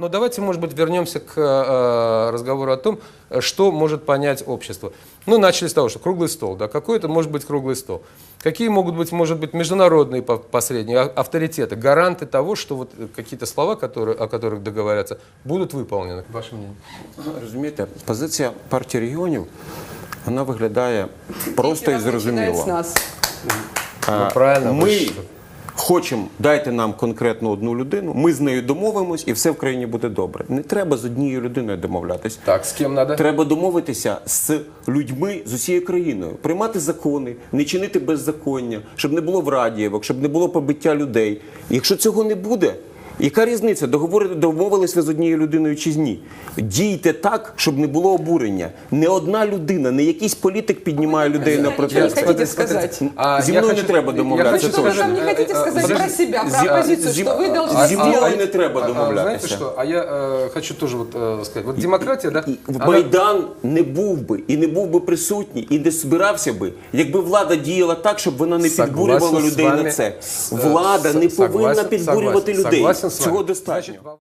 Но давайте, может быть, вернемся к э, разговору о том, э, что может понять общество. Ну, начали с того, что круглый стол, да, какой это может быть круглый стол? Какие могут быть, может быть, международные по- посредники, а- авторитеты, гаранты того, что вот э, какие-то слова, которые, о которых договорятся, будут выполнены? Ваше мнение? Розумієте, позиція партії регіонів вона виглядає просто і Начинает с зрозуміло. нас. Ну, правильно. Ми ви ж- хочемо дайте нам конкретну одну людину, ми з нею домовимось, і все в країні буде добре. Не треба з однією людиною домовлятися. Так, з ким треба? Треба домовитися з людьми з усією країною, приймати закони, не чинити беззаконня, щоб не було врадієвок, щоб не було побиття людей. Якщо цього не буде, яка різниця? Договорити домовились ви з однією людиною чи ні? Дійте так, щоб не було обурення. Не одна людина, не якийсь політик піднімає людей на Я протести. хотите сказать? Зі мною не треба домовлятися Что вы точно. там не хотите сказать про себя, Зим- про оппозицию, зим- что вы а- должны зимой сделать? не треба А- а домовлятися. знаете что? А я э, хочу тоже вот э, сказать. Вот демократия, да? І она- Майдан не був би і не був би присутній, і не збирався би, якби влада діяла так, щоб вона не Согласен підбурювала з людей вами. на це. С- Влада с- не повинна согласен- підбурювати согласен- людей. согласен Цього достатньо.